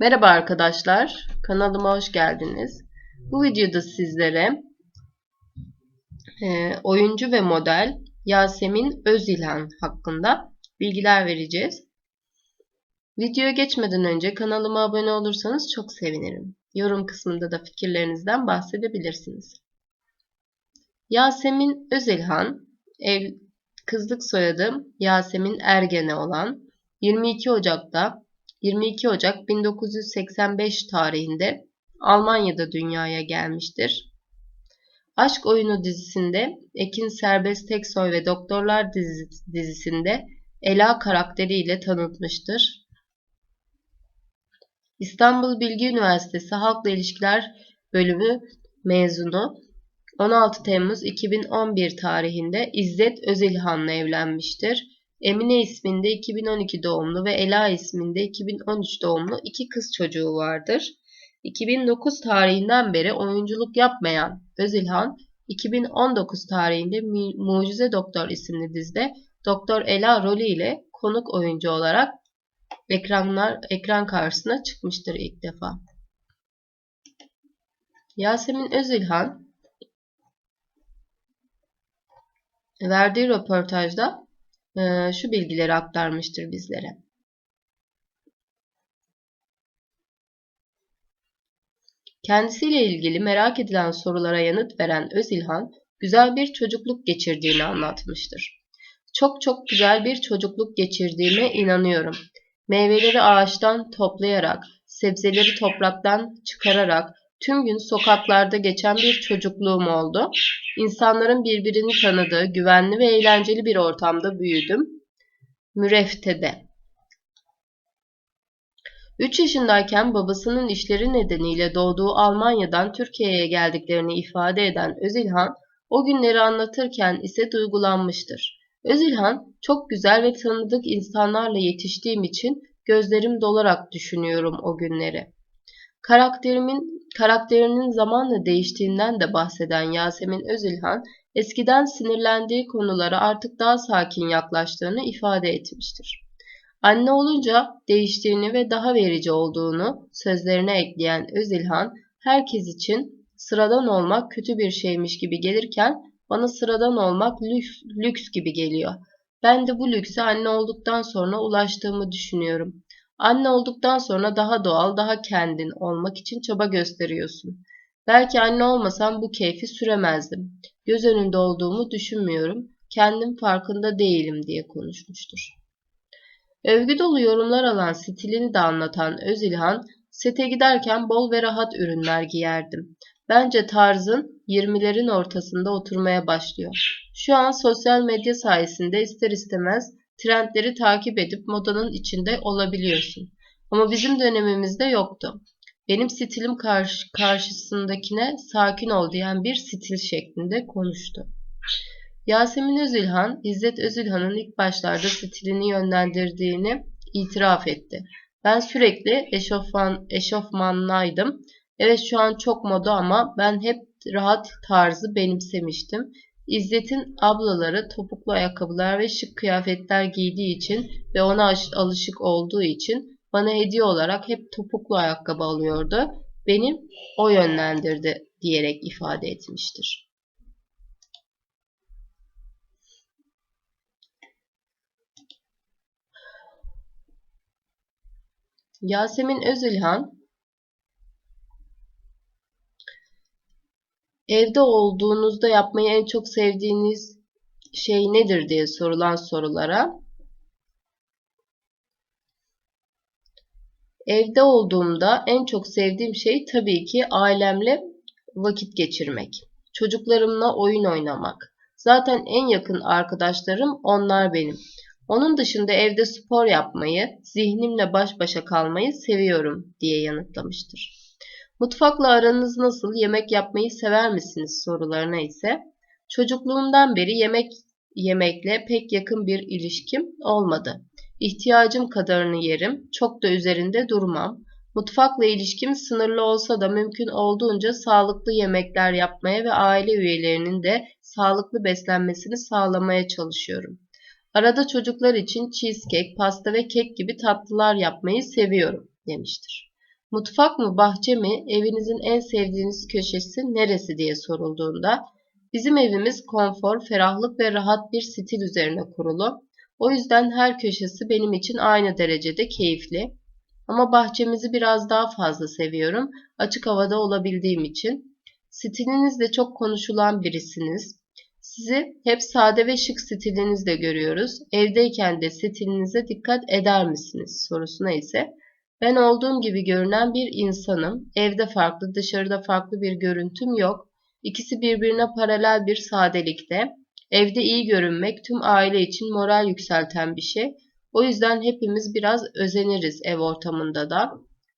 Merhaba arkadaşlar, kanalıma hoş geldiniz. Bu videoda sizlere e, oyuncu ve model Yasemin Özilhan hakkında bilgiler vereceğiz. Videoya geçmeden önce kanalıma abone olursanız çok sevinirim. Yorum kısmında da fikirlerinizden bahsedebilirsiniz. Yasemin Özilhan, ev, kızlık soyadı Yasemin Ergene olan 22 Ocak'ta 22 Ocak 1985 tarihinde Almanya'da dünyaya gelmiştir. Aşk Oyunu dizisinde Ekin Serbest Teksoy ve Doktorlar dizisinde Ela karakteriyle tanıtmıştır. İstanbul Bilgi Üniversitesi Halkla İlişkiler Bölümü mezunu 16 Temmuz 2011 tarihinde İzzet Özilhan'la evlenmiştir. Emine isminde 2012 doğumlu ve Ela isminde 2013 doğumlu iki kız çocuğu vardır. 2009 tarihinden beri oyunculuk yapmayan Özilhan, 2019 tarihinde Mucize Doktor isimli dizide Doktor Ela rolü ile konuk oyuncu olarak ekranlar ekran karşısına çıkmıştır ilk defa. Yasemin Özilhan verdiği röportajda şu bilgileri aktarmıştır bizlere. Kendisiyle ilgili merak edilen sorulara yanıt veren Özilhan, güzel bir çocukluk geçirdiğini anlatmıştır. Çok çok güzel bir çocukluk geçirdiğime inanıyorum. Meyveleri ağaçtan toplayarak, sebzeleri topraktan çıkararak, Tüm gün sokaklarda geçen bir çocukluğum oldu. İnsanların birbirini tanıdığı, güvenli ve eğlenceli bir ortamda büyüdüm. Müreftede. 3 yaşındayken babasının işleri nedeniyle doğduğu Almanya'dan Türkiye'ye geldiklerini ifade eden Özilhan, o günleri anlatırken ise duygulanmıştır. Özilhan, çok güzel ve tanıdık insanlarla yetiştiğim için gözlerim dolarak düşünüyorum o günleri. Karakterimin karakterinin zamanla değiştiğinden de bahseden Yasemin Özilhan, eskiden sinirlendiği konulara artık daha sakin yaklaştığını ifade etmiştir. Anne olunca değiştiğini ve daha verici olduğunu sözlerine ekleyen Özilhan, herkes için sıradan olmak kötü bir şeymiş gibi gelirken bana sıradan olmak lüks, lüks gibi geliyor. Ben de bu lükse anne olduktan sonra ulaştığımı düşünüyorum. Anne olduktan sonra daha doğal, daha kendin olmak için çaba gösteriyorsun. Belki anne olmasam bu keyfi süremezdim. Göz önünde olduğumu düşünmüyorum. Kendim farkında değilim diye konuşmuştur. Övgü dolu yorumlar alan stilini de anlatan Özilhan, sete giderken bol ve rahat ürünler giyerdim. Bence tarzın 20'lerin ortasında oturmaya başlıyor. Şu an sosyal medya sayesinde ister istemez trendleri takip edip modanın içinde olabiliyorsun. Ama bizim dönemimizde yoktu. Benim stilim karşı, karşısındakine sakin ol diyen bir stil şeklinde konuştu. Yasemin Özilhan, İzzet Özilhan'ın ilk başlarda stilini yönlendirdiğini itiraf etti. Ben sürekli eşofman, eşofmanlaydım. Evet şu an çok moda ama ben hep rahat tarzı benimsemiştim. İzzet'in ablaları topuklu ayakkabılar ve şık kıyafetler giydiği için ve ona alışık olduğu için bana hediye olarak hep topuklu ayakkabı alıyordu. Benim o yönlendirdi diyerek ifade etmiştir. Yasemin Özilhan Evde olduğunuzda yapmayı en çok sevdiğiniz şey nedir diye sorulan sorulara Evde olduğumda en çok sevdiğim şey tabii ki ailemle vakit geçirmek. Çocuklarımla oyun oynamak. Zaten en yakın arkadaşlarım onlar benim. Onun dışında evde spor yapmayı, zihnimle baş başa kalmayı seviyorum diye yanıtlamıştır. Mutfakla aranız nasıl, yemek yapmayı sever misiniz sorularına ise çocukluğumdan beri yemek yemekle pek yakın bir ilişkim olmadı. İhtiyacım kadarını yerim, çok da üzerinde durmam. Mutfakla ilişkim sınırlı olsa da mümkün olduğunca sağlıklı yemekler yapmaya ve aile üyelerinin de sağlıklı beslenmesini sağlamaya çalışıyorum. Arada çocuklar için cheesecake, pasta ve kek gibi tatlılar yapmayı seviyorum demiştir. Mutfak mı, bahçe mi, evinizin en sevdiğiniz köşesi neresi diye sorulduğunda bizim evimiz konfor, ferahlık ve rahat bir stil üzerine kurulu. O yüzden her köşesi benim için aynı derecede keyifli. Ama bahçemizi biraz daha fazla seviyorum. Açık havada olabildiğim için. Stilinizle çok konuşulan birisiniz. Sizi hep sade ve şık stilinizle görüyoruz. Evdeyken de stilinize dikkat eder misiniz sorusuna ise ben olduğum gibi görünen bir insanım. Evde farklı, dışarıda farklı bir görüntüm yok. İkisi birbirine paralel bir sadelikte. Evde iyi görünmek tüm aile için moral yükselten bir şey. O yüzden hepimiz biraz özeniriz ev ortamında da.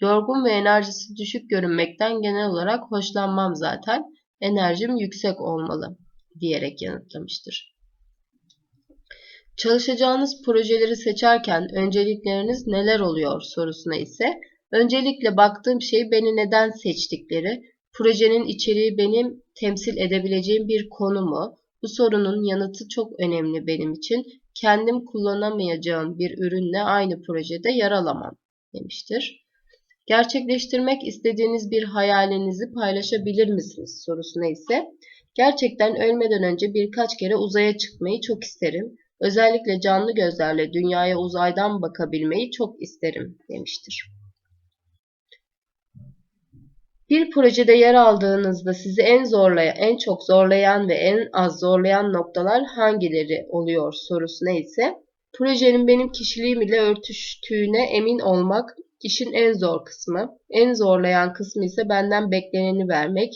Yorgun ve enerjisi düşük görünmekten genel olarak hoşlanmam zaten. Enerjim yüksek olmalı diyerek yanıtlamıştır. Çalışacağınız projeleri seçerken öncelikleriniz neler oluyor sorusuna ise öncelikle baktığım şey beni neden seçtikleri, projenin içeriği benim temsil edebileceğim bir konu mu? Bu sorunun yanıtı çok önemli benim için. Kendim kullanamayacağım bir ürünle aynı projede yer alamam demiştir. Gerçekleştirmek istediğiniz bir hayalinizi paylaşabilir misiniz sorusuna ise gerçekten ölmeden önce birkaç kere uzaya çıkmayı çok isterim. Özellikle canlı gözlerle dünyaya uzaydan bakabilmeyi çok isterim demiştir. Bir projede yer aldığınızda sizi en zorlayan, en çok zorlayan ve en az zorlayan noktalar hangileri oluyor sorusuna ise projenin benim kişiliğim ile örtüştüğüne emin olmak işin en zor kısmı. En zorlayan kısmı ise benden bekleneni vermek,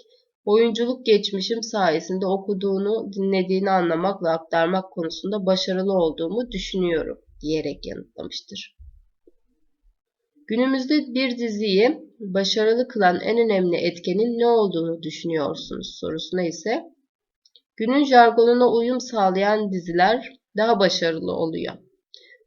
oyunculuk geçmişim sayesinde okuduğunu, dinlediğini anlamak ve aktarmak konusunda başarılı olduğumu düşünüyorum diyerek yanıtlamıştır. Günümüzde bir diziyi başarılı kılan en önemli etkenin ne olduğunu düşünüyorsunuz sorusuna ise günün jargonuna uyum sağlayan diziler daha başarılı oluyor.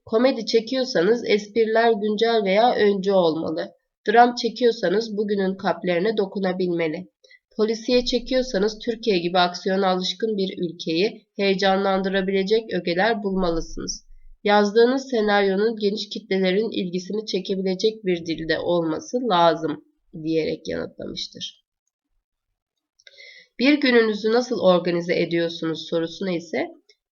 Komedi çekiyorsanız espriler güncel veya öncü olmalı. Dram çekiyorsanız bugünün kalplerine dokunabilmeli. Polisiye çekiyorsanız Türkiye gibi aksiyona alışkın bir ülkeyi heyecanlandırabilecek ögeler bulmalısınız. Yazdığınız senaryonun geniş kitlelerin ilgisini çekebilecek bir dilde olması lazım diyerek yanıtlamıştır. Bir gününüzü nasıl organize ediyorsunuz sorusuna ise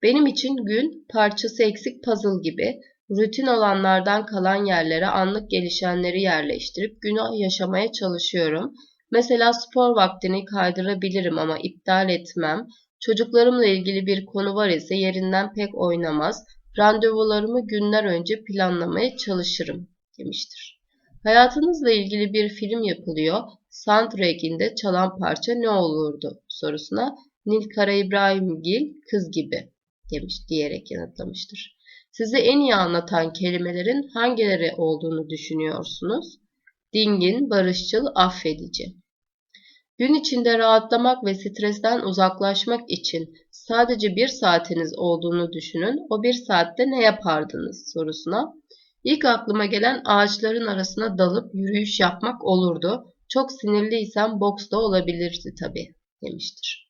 benim için gün parçası eksik puzzle gibi rutin olanlardan kalan yerlere anlık gelişenleri yerleştirip günü yaşamaya çalışıyorum. Mesela spor vaktini kaydırabilirim ama iptal etmem. Çocuklarımla ilgili bir konu var ise yerinden pek oynamaz. Randevularımı günler önce planlamaya çalışırım demiştir. Hayatınızla ilgili bir film yapılıyor. Soundtrack'inde çalan parça ne olurdu sorusuna Nil Kara İbrahimgil kız gibi demiş diyerek yanıtlamıştır. Sizi en iyi anlatan kelimelerin hangileri olduğunu düşünüyorsunuz? Dingin, barışçıl, affedici. Gün içinde rahatlamak ve stresten uzaklaşmak için sadece bir saatiniz olduğunu düşünün. O bir saatte ne yapardınız sorusuna. İlk aklıma gelen ağaçların arasına dalıp yürüyüş yapmak olurdu. Çok sinirliysem boks da olabilirdi tabii demiştir.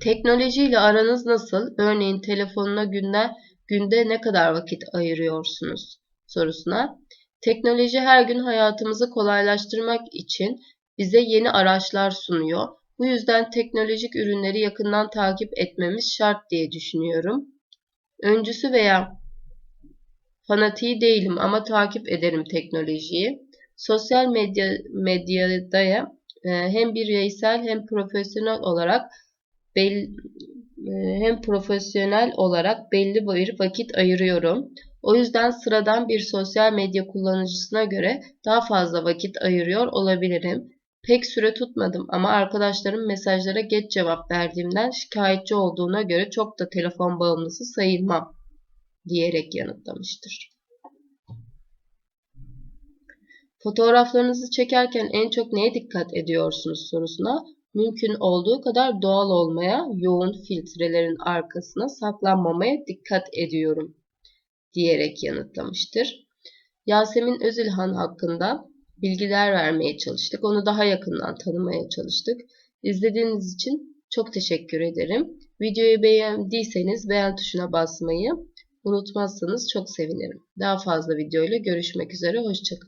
Teknolojiyle aranız nasıl? Örneğin telefonuna günde, günde ne kadar vakit ayırıyorsunuz sorusuna. Teknoloji her gün hayatımızı kolaylaştırmak için bize yeni araçlar sunuyor. Bu yüzden teknolojik ürünleri yakından takip etmemiz şart diye düşünüyorum. Öncüsü veya fanatiği değilim ama takip ederim teknolojiyi. Sosyal medya medyada e, hem bireysel hem profesyonel olarak bel, e, hem profesyonel olarak belli bir vakit ayırıyorum. O yüzden sıradan bir sosyal medya kullanıcısına göre daha fazla vakit ayırıyor olabilirim. Pek süre tutmadım ama arkadaşlarım mesajlara geç cevap verdiğimden şikayetçi olduğuna göre çok da telefon bağımlısı sayılmam diyerek yanıtlamıştır. Fotoğraflarınızı çekerken en çok neye dikkat ediyorsunuz sorusuna mümkün olduğu kadar doğal olmaya, yoğun filtrelerin arkasına saklanmamaya dikkat ediyorum diyerek yanıtlamıştır. Yasemin Özilhan hakkında bilgiler vermeye çalıştık. Onu daha yakından tanımaya çalıştık. İzlediğiniz için çok teşekkür ederim. Videoyu beğendiyseniz beğen tuşuna basmayı, unutmazsanız çok sevinirim. Daha fazla videoyla görüşmek üzere, hoşçakalın.